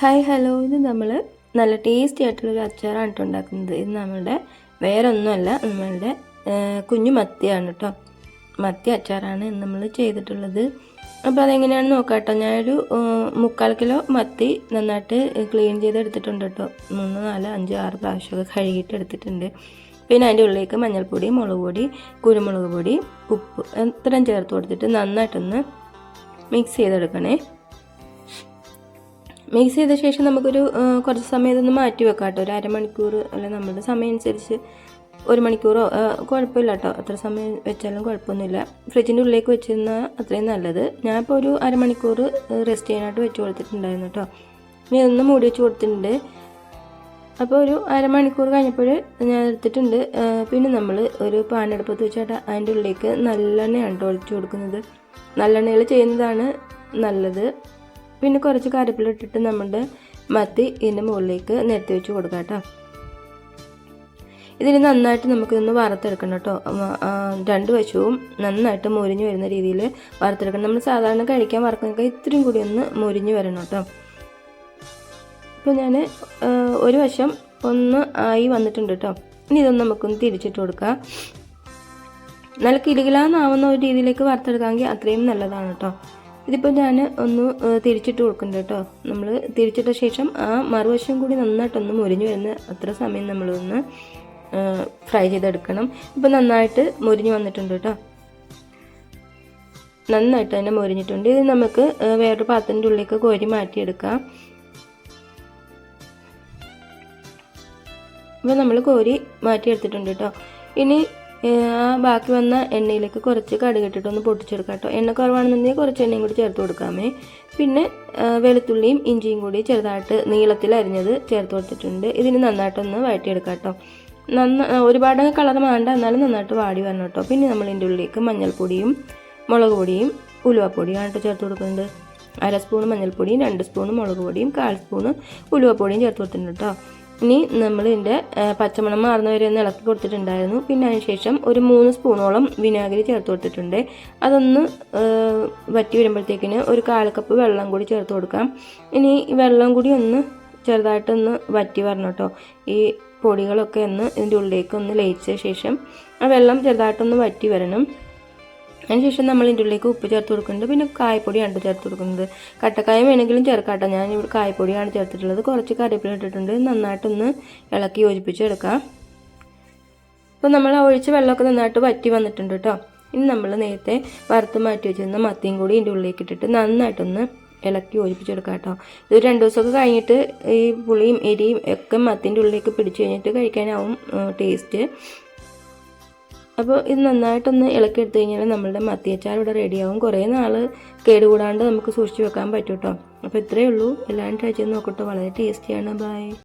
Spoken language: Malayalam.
ഹായ് ഹലോ ഇത് നമ്മൾ നല്ല ടേസ്റ്റി ആയിട്ടുള്ളൊരു അച്ചാറാണ് ഉണ്ടാക്കുന്നത്. ഇത് നമ്മളുടെ വേറെ ഒന്നുമല്ല നമ്മളുടെ കുഞ്ഞു മത്തിയാണ് കേട്ടോ മത്തി അച്ചാറാണ് ഇന്ന് നമ്മൾ ചെയ്തിട്ടുള്ളത്. അപ്പോൾ അതെങ്ങനെയാണെന്ന് നോക്കാം കേട്ടോ ഞാനൊരു മുക്കാൽ കിലോ മത്തി നന്നായിട്ട് ക്ലീൻ ചെയ്ത് എടുത്തിട്ടുണ്ട് കേട്ടോ മൂന്ന് നാല് അഞ്ച് ആറ് പ്രാവശ്യമൊക്കെ കഴുകിയിട്ട് എടുത്തിട്ടുണ്ട്. പിന്നെ അതിന്റെ ഉള്ളിലേക്ക് മഞ്ഞൾപ്പൊടി മുളക് പൊടി കുരുമുളക് പൊടി ഉപ്പ് ഇത്രയും ചേർത്ത് കൊടുത്തിട്ട് നന്നായിട്ടൊന്ന് മിക്സ് ചെയ്തെടുക്കണേ. മിക്സ് ചെയ്ത ശേഷം നമുക്കൊരു കുറച്ച് സമയം ഇതൊന്ന് മാറ്റി വെക്കാം കേട്ടോ ഒരു അരമണിക്കൂർ അല്ല നമ്മുടെ സമയം അനുസരിച്ച് ഒരു മണിക്കൂറോ കുഴപ്പമില്ല കേട്ടോ അത്ര സമയം വെച്ചാലും കുഴപ്പമൊന്നുമില്ല. ഫ്രിഡ്ജിന്റെ ഉള്ളിലേക്ക് വെച്ചിരുന്നാൽ അത്രയും നല്ലത്. ഞാനിപ്പോൾ ഒരു അരമണിക്കൂർ റെസ്റ്റ് ചെയ്യാനായിട്ട് വെച്ച് കൊടുത്തിട്ടുണ്ടായിരുന്നു കേട്ടോ ഇനി ഇതൊന്ന് മൂടി വെച്ച് കൊടുത്തിട്ടുണ്ട്. അപ്പോൾ ഒരു അരമണിക്കൂർ കഴിഞ്ഞപ്പോൾ ഞാൻ എടുത്തിട്ടുണ്ട്. പിന്നെ നമ്മൾ ഒരു പാനെടുപ്പത്ത് വെച്ചിട്ട് അതിന്റെ ഉള്ളിലേക്ക് നല്ലെണ്ണയാണ് ഒഴിച്ചു കൊടുക്കുന്നത്. നല്ലെണ്ണയിൽ ചെയ്യുന്നതാണ് നല്ലത്. പിന്നെ കുറച്ച് കറിവേപ്പില ഇട്ടിട്ട് നമ്മുടെ മത്തി ഇതിന്റെ മുകളിലേക്ക് നിരത്തി വെച്ച് കൊടുക്കാം കേട്ടോ. ഇതിന് നന്നായിട്ട് നമുക്കിതൊന്ന് വറുത്തെടുക്കണം കേട്ടോ. രണ്ട് വശവും നന്നായിട്ട് മുരിഞ്ഞ് വരുന്ന രീതിയിൽ വറുത്തെടുക്കണം. നമ്മൾ സാധാരണ കഴിക്കാൻ വറക്കുന്നൊക്കെ ഇത്രയും കൂടി ഒന്ന് മുരിഞ്ഞ് വരണം കേട്ടോ. അപ്പോൾ ഞാൻ ഒരു വശം ഒന്ന് ആയി വന്നിട്ടുണ്ട് കേട്ടോ. ഇനി ഇതൊന്ന് നമുക്കൊന്ന് തിരിച്ചിട്ട് കൊടുക്കാം. നല്ല കിലുകിലാന്നാവുന്ന ഒരു രീതിയിലേക്ക് വറുത്തെടുക്കാമെങ്കിൽ അത്രയും നല്ലതാണ് കേട്ടോ. ഇതിപ്പോൾ ഞാൻ ഒന്ന് തിരിച്ചിട്ട് കൊടുക്കുന്നുണ്ട് കേട്ടോ നമ്മൾ തിരിച്ചിട്ട ശേഷം ആ മറുവശം കൂടി നന്നായിട്ടൊന്ന് മുരിഞ്ഞു വരുന്ന അത്ര സമയം നമ്മളൊന്ന് ഫ്രൈ ചെയ്തെടുക്കണം. ഇപ്പോൾ നന്നായിട്ട് മുരിഞ്ഞു വന്നിട്ടുണ്ട് കേട്ടോ നന്നായിട്ട് തന്നെ മുരിഞ്ഞിട്ടുണ്ട്. ഇത് നമുക്ക് വേറൊരു പാത്രത്തിന്റെ ഉള്ളിലേക്ക് കോരി മാറ്റിയെടുക്കാം. ഇപ്പം നമ്മൾ കോരി മാറ്റിയെടുത്തിട്ടുണ്ട് കേട്ടോ ഇനി ബാക്കി വന്ന എണ്ണയിലേക്ക് കുറച്ച് കടുകിട്ടിട്ട് ഒന്ന് പൊട്ടിച്ചെടുക്കാം കേട്ടോ. എണ്ണ കുറവാണെന്നുണ്ടെങ്കിൽ കുറച്ച് എണ്ണയും കൂടി ചേർത്ത് കൊടുക്കാമേ. പിന്നെ വെളുത്തുള്ളിയും ഇഞ്ചിയും കൂടി ചെറുതായിട്ട് നീളത്തിൽ അരിഞ്ഞത് ചേർത്ത് കൊടുത്തിട്ടുണ്ട്. ഇതിന് നന്നായിട്ടൊന്ന് വഴറ്റിയെടുക്കാം കേട്ടോ. നന്ന ഒരുപാട് കളർ വേണ്ട എന്നാലും നന്നായിട്ട് വാടി വരണം കേട്ടോ. പിന്നെ നമ്മൾ ഇതിന്റെ ഉള്ളിലേക്ക് മഞ്ഞൾപ്പൊടിയും മുളക് പൊടിയും ഉലുവപ്പൊടിയും ആണ് ചേർത്ത് കൊടുക്കുന്നുണ്ട് അര സ്പൂൺ മഞ്ഞൾപ്പൊടിയും രണ്ട് സ്പൂൺ മുളക് പൊടിയും കാൽ സ്പൂൺ ഉലുവപ്പൊടിയും ചേർത്ത് കൊടുത്തിട്ടുണ്ട് കേട്ടോ. ഇനി നമ്മൾ ഇതിന്റെ പച്ചമണം മാറുന്ന വരെ ഒന്ന് ഇളക്കി കൊടുത്തിട്ടുണ്ടായിരുന്നു. പിന്നെ അതിന് ശേഷം ഒരു മൂന്ന് സ്പൂണോളം വിനാഗിരി ചേർത്ത് കൊടുത്തിട്ടുണ്ട്. അതൊന്ന് വറ്റി വരുമ്പോഴത്തേക്കിന് ഒരു കാൽ കപ്പ് വെള്ളം കൂടി ചേർത്ത് കൊടുക്കാം. ഇനി വെള്ളം കൂടി ഒന്ന് ചെറുതായിട്ടൊന്ന് വറ്റി വരണം കേട്ടോ ഈ പൊടികളൊക്കെ ഒന്ന് ഇതിന്റെ ഉള്ളിലേക്ക് ഒന്ന് ലയിച്ച ശേഷം ആ വെള്ളം ചെറുതായിട്ടൊന്ന് വറ്റി വരണം. അതിനുശേഷം നമ്മൾ ഇതിന്റെ ഉള്ളിലേക്ക് ഉപ്പ് ചേർത്ത് കൊടുക്കുന്നുണ്ട്. പിന്നെ കായപ്പൊടിയാണ് ചേർത്ത് കൊടുക്കുന്നത് കട്ടക്കായ വേണമെങ്കിലും ചേർക്കാട്ടോ ഞാൻ ഇവിടെ കായപ്പൊടിയാണ് ചേർത്തിട്ടുള്ളത്. കുറച്ച് കറിവേപ്പില ഇട്ടിട്ടുണ്ട്. നന്നായിട്ടൊന്ന് ഇളക്കി യോജിപ്പിച്ചെടുക്കാം. അപ്പോൾ നമ്മൾ ഒഴിച്ച വെള്ളമൊക്കെ നന്നായിട്ട് വറ്റി വന്നിട്ടുണ്ട് കേട്ടോ. ഇനി നമ്മൾ നേരത്തെ വറുത്ത് മാറ്റി വെച്ചിരുന്ന മത്തിയും കൂടി ഇതിന്റെ ഉള്ളിലേക്ക് ഇട്ടിട്ട് നന്നായിട്ടൊന്ന് ഇളക്കി യോജിപ്പിച്ചെടുക്കാം കേട്ടോ. ഇത് രണ്ട് ദിവസമൊക്കെ കഴിഞ്ഞിട്ട് ഈ പുളിയും എരിയും ഒക്കെ മത്തിന്റെ ഉള്ളിലേക്ക് പിടിച്ചു കഴിഞ്ഞിട്ട് കഴിക്കാനാവും ടേസ്റ്റ്. അപ്പോൾ ഇത് നന്നായിട്ടൊന്ന് ഇളക്കി എടുത്തു കഴിഞ്ഞാൽ നമ്മളുടെ മത്തിയച്ചാർ ഇവിടെ റെഡിയാവും കുറേ നാൾ കേടുകൂടാണ്ട് നമുക്ക് സൂക്ഷിച്ച് വെക്കാൻ പറ്റും കേട്ടോ അപ്പോൾ ഇത്രയേ ഉള്ളൂ. എല്ലാവരും ട്രൈ ചെയ്ത് നോക്കട്ടോ. വളരെ ടേസ്റ്റിയാണ് ബൈ